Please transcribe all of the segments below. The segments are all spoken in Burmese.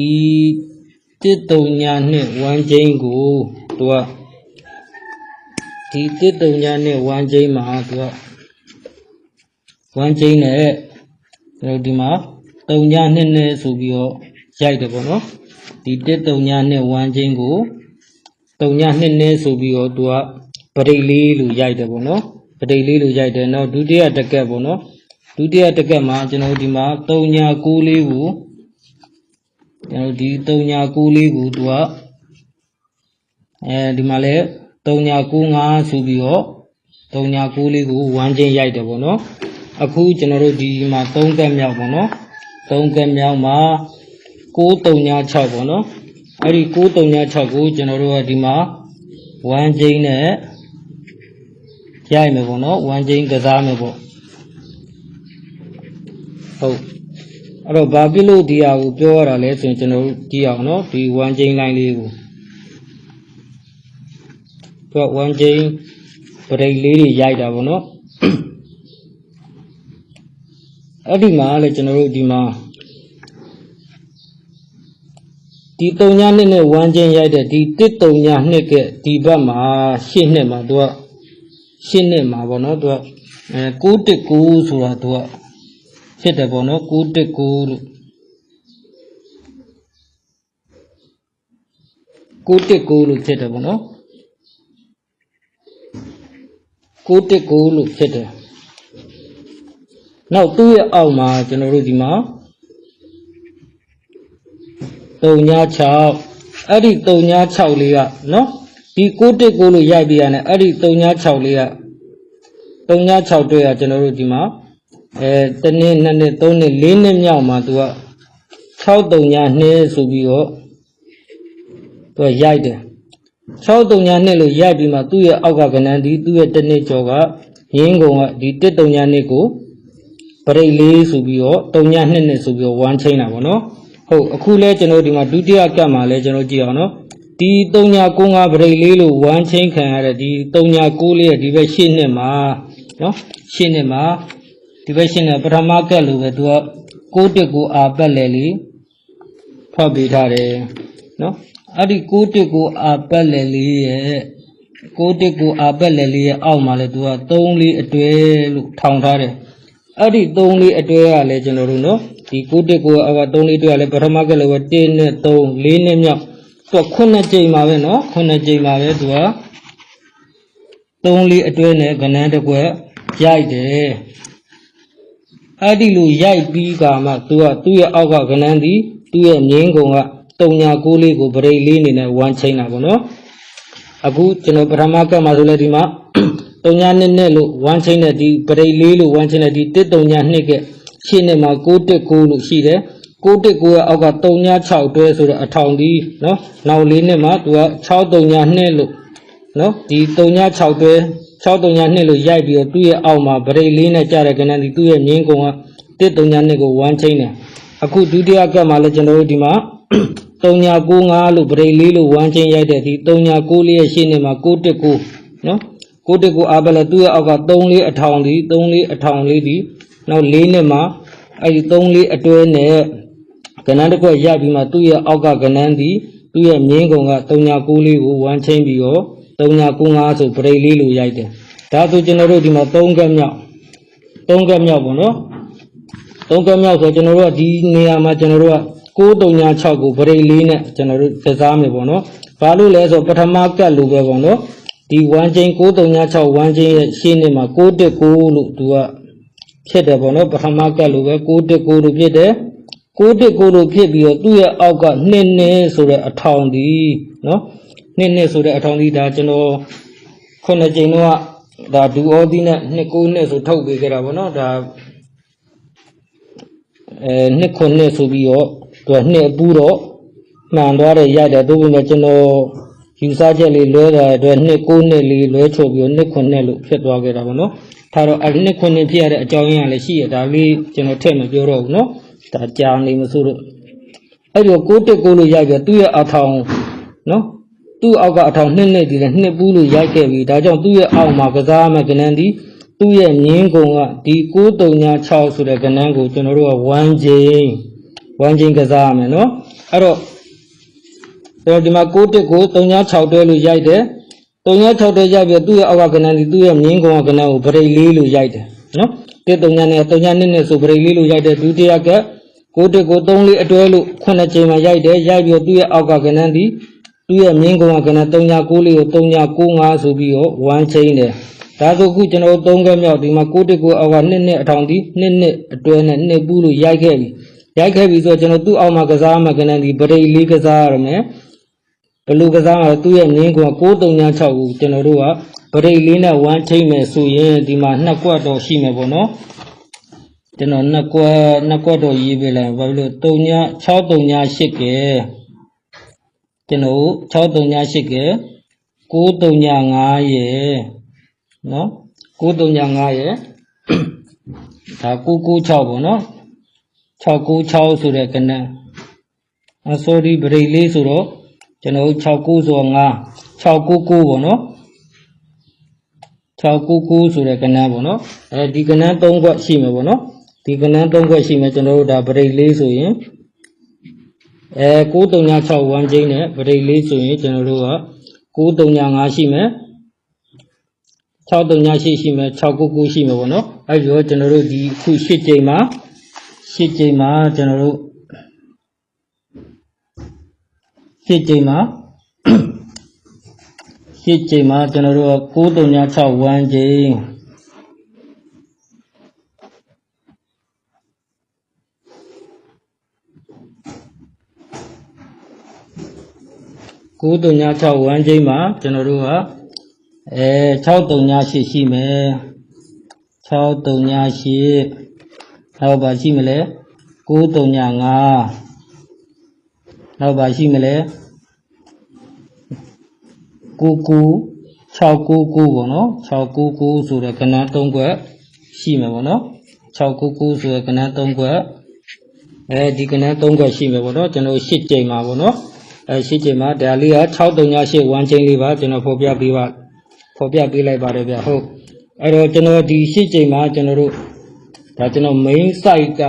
ဒီတစ်တုံညာနဲ့ဝမ်းချင်းကိုသူကဒီတစ်တုံညာနဲ့ဝမ်းချင်းမှာသူကဝမ်းချင်းနဲ့ကျွန်တော်ဒီမှာတုံညာနဲ့နဲ့ဆိုပြီးတော့ရိုက်တယ်ပေါ့နော်ဒီတစ်တုံညာနဲ့ဝမ်းချင်းကိုတုံညာနဲ့နဲ့ဆိုပြီးတော့သူကပရိတ်လေးလို့ရိုက်တယ်ပေါ့နော်ပရိတ်လေးလို့ရိုက်တယ်နောက်ဒုတိယတက်ကက်ပေါ့နော်ဒုတိယတက်ကက်မှာကျွန်တော်ဒီမှာတုံညာကိုလေးကို ကျွန်တော်ဒီ3ညာ9လေးကိုသူကအဲဒီမှာလဲ3ညာ95ဆိုပြီးတော့3ညာ9လေးကိုဝမ်းချင်းရိုက်တယ်ပေါ့နော်အခုကျွန်တော်တို့ဒီမှာ3ကက်မြောက်ပေါ့နော်3ကက်မြောက်မှာ9 3ညာ6ပေါ့နော်အဲ့ဒီ9 3ညာ6ကိုကျွန်တော်တို့ကဒီမှာဝမ်းချင်းနဲ့ရိုက်မယ်ပေါ့နော်ဝမ်းချင်းကစားမယ်ပေါ့ဟုတ် အဲ့တော့ဘာဖြစ်လို့ဒီဟာကိုပြောရတာလဲဆိုရင်ကျွန်တော်တို့ကြည့်အောင်နော်ဒီ1 chain line လေးကိုသူက1 chain break လေးတွေရိုက်တာပေါ့နော်အဲ့ဒီမှာလေကျွန်တော်တို့ဒီမှာဒီ3ညနှစ်နဲ့1 chain ရိုက်တဲ့ဒီ1 3ညနှစ်ကဒီဘက်မှာရှင်းနှစ်မှာသူကရှင်းနှစ်မှာပေါ့နော်သူကအဲ919ဆိုတာသူက ဖြစ်တယ်ပေါ့နော်919လို့919လို့ဖြစ်တယ်ပေါ့နော်919လို့ဖြစ်တယ်နောက်သူ့ရဲ့အောက်မှာကျွန်တော်တို့ဒီမှာ396အဲ့ဒီ396လေးကနော်ဒီ919လို့ရိုက်ပြရတယ်အဲ့ဒီ396လေးက396တွေ့ရကျွန်တော်တို့ဒီမှာ အဲတနေ့နှစ်နှစ်သုံးနှစ်လေးနှစ်မြောက်မှာသူက6တုံညာနှစ်ဆိုပြီးတော့သူကရိုက်တယ်6တုံညာနှစ်လို့ရိုက်ပြီးမှသူ့ရဲ့အောက်ကကဏ္ဍဒီသူ့ရဲ့တနေ့ကျော်ကရင်းကုန်ကဒီ1တုံညာနှစ်ကိုပရိတ်လေးဆိုပြီးတော့တုံညာနှစ်နှစ်ဆိုပြီးတော့ဝမ်းချင်းတာပေါ့နော်ဟုတ်အခုလဲကျွန်တော်ဒီမှာဒုတိယကတ်မှာလဲကျွန်တော်ကြည့်အောင်နော်ဒီတုံညာ95ပရိတ်လေးလို့ဝမ်းချင်းခံရတဲ့ဒီတုံညာ6လေးရဲ့ဒီဘက်ရှေ့နှစ်မှာနော်ရှေ့နှစ်မှာ ဒီဘက်ရှင်းတဲ့ပထမကက်လိုပဲသူက6တက်ကိုအာပတ်လေလေဖွက်ပေးထားတယ်နော်အဲ့ဒီ6တက်ကိုအာပတ်လေလေးရဲ့6တက်ကိုအာပတ်လေလေးရဲ့အောက်မှာလဲသူက3လေးအတွဲလို့ထောင်ထားတယ်အဲ့ဒီ3လေးအတွဲကလည်းကျွန်တော်တို့နော်ဒီ6တက်ကိုအာက3လေးအတွဲကလည်းပထမကက်လိုပဲ1နဲ့3 4နဲ့မြောက်သူက9ကြိမ်ပါပဲနော်9ကြိမ်ပါပဲသူက3လေးအတွဲနဲ့ကဏ္ဍတစ်ကွက်ရိုက်တယ် အဲ့ဒီလိုရိုက်ပြီးကမှသူကသူ့ရဲ့အောက်ကကနန်းသည်သူ့ရဲ့ငင်းကုံကတုံညာကိုလေးကိုဗရိတ်လေးအနေနဲ့ဝမ်းချင်းတာပေါ့နော်အခုကျွန်တော်ပထမကတ်မှာဆိုလဲဒီမှာတုံညာနှစ်နှစ်လို့ဝမ်းချင်းတဲ့ဒီဗရိတ်လေးလို့ဝမ်းချင်းတဲ့ဒီတစ်တုံညာနှစ်ကရှင်းနေမှာ619လို့ရှိတယ်619ရဲ့အောက်ကတုံညာ6တွဲဆိုတော့အထောင်ဒီနော်နောက်လေးနှစ်မှာသူက6တုံညာနှစ်လို့နော်ဒီတုံညာ6တွဲ 6တုံညာနှစ်လို့ရိုက်ပြီးတော့သူ့ရဲ့အောက်မှာဗရိတ်လေးနဲ့ကြားတဲ့ကဏ္ဍဒီသူ့ရဲ့ငင်းကုံကတစ်တုံညာနှစ်ကိုဝမ်းချင်းတယ်အခုဒုတိယကတ်မှာလည်းကျွန်တော်တို့ဒီမှာတုံညာ95လို့ဗရိတ်လေးလို့ဝမ်းချင်းရိုက်တဲ့ဒီတုံညာ6လေးရဲ့ရှင်းနေမှာ619နော်619အားပဲလေသူ့ရဲ့အောက်က3လေးအထောင်ဒီ3လေးအထောင်လေးဒီနောက်၄နှစ်မှာအဲ့ဒီ3လေးအတွဲနဲ့ကဏ္ဍတစ်ခွက်ရိုက်ပြီးမှသူ့ရဲ့အောက်ကကဏ္ဍဒီသူ့ရဲ့မြင်းကုံကတုံညာ6လေးကိုဝမ်းချင်းပြီးတော့ တုံညာ95ဆိုဗရိတ်လေးလို့ရိုက်တယ်ဒါဆိုကျွန်တော်တို့ဒီမှာ3ကက်မြောက်3ကက်မြောက်ပေါ့နော်သုံးကမြောက်ဆိုကျွန်တော်တို့ကဒီနေရာမှာကျွန်တော်တို့က636ကိုဗရိတ်လေးနဲ့ကျွန်တော်တို့ကစားမယ်ပေါ့နော်။ဘာလို့လဲဆိုပထမကတ်လိုပဲပေါ့နော်။ဒီ1ချင်း636 1ချင်းရဲ့ရှင်းနေမှာ619လို့သူကဖြစ်တယ်ပေါ့နော်ပထမကတ်လိုပဲ619လို့ဖြစ်တယ်။619လို့ဖြစ်ပြီးတော့သူ့ရဲ့အောက်ကနှစ်နှစ်ဆိုတဲ့အထောင်ဒီနော်။ နှစ်နှစ်ဆိုတဲ့အထောင်ဒီဒါကျွန်တော်ခုနှစ်ကြိမ်တော့ဒါဒူအောဒီနဲ့နှစ်ကိုနှစ်ဆိုထုတ်ပေးခဲ့တာပေါ့နော်။ဒါအဲနှစ်ခုနှစ်ဆိုပြီးတော့သူကနှစ်အပူတော့မှန်သွားတယ်ရတယ်သို့ပေမဲ့ကျွန်တော်ယူဆချက်လေးလွဲတာအတွက်နှစ်ကိုနှစ်လေးလွဲချုပ်ပြီးတော့နှစ်ခုနှစ်လို့ဖြစ်သွားခဲ့တာပေါ့နော်ဒါတော့အဲ့နှစ်ခုနှစ်ဖြစ်ရတဲ့အကြောင်းရင်းကလည်းရှိရဒါလေးကျွန်တော်ထည့်မပြောတော့ဘူးနော်ဒါကြာနေမဆိုလို့အဲ့ဒီကိုတက်ကိုလို့ရိုက်ပြသူ့ရဲ့အထောင်နော် သူ့အောက်ကအထောင်နှစ်နှစ်ဒီလည်းနှစ်ပူးလို့ရိုက်ခဲ့ပြီဒါကြောင့်သူ့ရဲ့အောက်မှာကစားမဲ့ကနန်းဒီသူ့ရဲ့ငင်းကုံကဒီ636ဆိုတဲ့ကဏ္ဍကိုကျွန်တော်တို့က1ချိန်1ချိန်ကစားရမယ်နော်အဲ့တော့အဲ့တော့ဒီမှာ6တက်ကို36တွဲလို့ရိုက်တယ်36တွဲရိုက်ပြီးသူ့ရဲ့အောက်ကကဏ္ဍဒီသူ့ရဲ့မြင်းကောင်ကကဏ္ဍကိုဗရိတ်လေးလို့ရိုက်တယ်နော်တက်39နဲ့39နဲ့ဆိုဗရိတ်လေးလို့ရိုက်တယ်ဒုတိယက6တက်ကို3လေးအတွဲလို့9ချိန်မှာရိုက်တယ်ရိုက်ပြီးသူ့ရဲ့အောက်ကကဏ္ဍဒီ သူ့ရဲ့မြင်းကောင်ကကဏ္ဍ39လေးကို3995ဆိုပြီးတော့1ချိန်တယ်ဒါဆိုအခုကျွန်တော်တို့3ခက်မြောက်ဒီမှာ6တက်ကိုအောက်က2နှစ်အထောင်ဒီ2နှစ်အတွဲနဲ့2ပူးလို့ရိုက်ခဲ့ပြီရိုက်ခဲ့ပြီဆိုတော့ကျွန်တော်သူ့အောက်မှာကစားမှာကနန်းဒီဗရိတ်လေးကစားရမယ်ဘယ်လိုကစားမှာလဲသူ့ရဲ့နင်းကွာ636ကိုကျွန်တော်တို့ကဗရိတ်လေးနဲ့1ထိမ့်မယ်ဆိုရင်ဒီမှာနှစ်ကွက်တော့ရှိမယ်ပေါ့နော်ကျွန်တော်နှစ်ကွက်နှစ်ကွက်တော့ရေးပေးလိုက်ဘာဖြစ်လို့3ည638ကဲ ကျွန်တော်638ကဲ935ရဲ့နော်935ရဲ့ဒါ996ပေါ့နော်696ဆိုတဲ့ကဏ္ဍအ sorry ဗရိတ်လေးဆိုတော့ကျွန်တော်တို့69ဆိုတော့5 699ပေါ့နော်699ဆိုတဲ့ကဏ္ဍပေါ့နော်အဲဒီကဏ္ဍ3ခွက်ရှိမယ်ပေါ့နော်ဒီကဏ္ဍ3ခွက်ရှိမယ်ကျွန်တော်တို့ဒါဗရိတ်လေးဆိုရင် အဲ9361 1ချင်းနဲ့ဗရိတ်လေးဆိုရင်ကျွန်တော်တို့က9395ရှိမယ်6388ရှိမယ်699ရှိမယ်ပေါ့နော်အဲဒီတော့ကျွန်တော်တို့ဒီအခု8ချိန်မှာရှစ်ကြိမ်မှာကျွန်တော်တို့ရှစ်ကြိမ်မှာရှစ်ကြိမ်မှာကျွန်တော်တို့က9361 1ကြိမ်9361ကြိမ်မှာကျွန်တော်တို့ကအဲ6388ရှိမယ်6388နောက်ပါရှိမလဲ935နောက်ပါရှိမလဲ99 699ပေါ့နော်699ဆိုတဲ့ကဏ္ဍ3ခွက်ရှိမယ်ပေါ့နော်699ဆိုတဲ့ကဏ္ဍ3ခွက်အဲဒီကဏ္ဍ3ခွက်ရှိမယ်ပေါ့နော်ကျွန်တော်8ကြိမ်မှာပေါ့နော် အဲ8ကြိမ်မှာဒါလေးက638 1ချိန်လေးပါကျွန်တော်ဖော်ပြပေးပါဖော်ပြပေးလိုက်ပါတယ်ဗျဟုတ်အဲ့တော့ကျွန်တော်ဒီ8ကြိမ်မှာကျွန်တော်တို့ ဒါကျွန်တော် main site က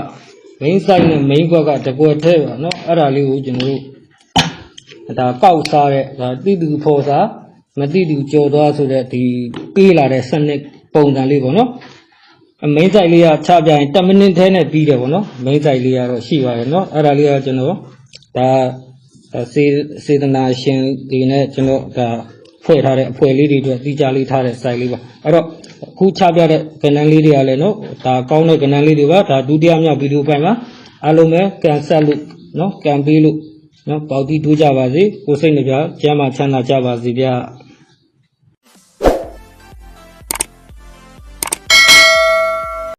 main site နဲ့ main ဘက်ကတကွယ်ထဲပါเนาะအဲ့ဒါလေးကိုကျွန်တော်တို့ဒါကောက်စားတဲ့ဒါတိတူဖော်စားမတိတူကြော်သွားဆိုတဲ့ဒီပေးလာတဲ့စနစ်ပုံစံလေးပေါ့เนาะအ main site လေးကချပြရင်10မိနစ်ထဲနဲ့ပြီးတယ်ပေါ့เนาะ main site လေးကတော့ရှိပါတယ်เนาะအဲ့ဒါလေးကကျွန်တော်ဒါ စေစေတနာရှင်ဒီနဲ့ကျွန်တော်ဒါဖွဲ့ထားတဲ့အဖွဲ့လေးတွေအတွက်တိကျလေးထားတဲ့ site လေးပါအဲ့တော့အခုချပြတဲ့ကဏ္ဍလေးတွေကလည်းနော်ဒါကောင်းတဲ့ကဏ္ဍလေးတွေပါဒါဒုတိယမြောက်ဗီဒီယိုဖိုင်မှာအားလုံးပဲကန်ဆက်လို့နော်ကန်ပေးလို့နော်ပေါက်တီးတိုးကြပါစေကိုယ်စိတ်နှပြကျမ်းမာချမ်းသာကြပါစေဗျာ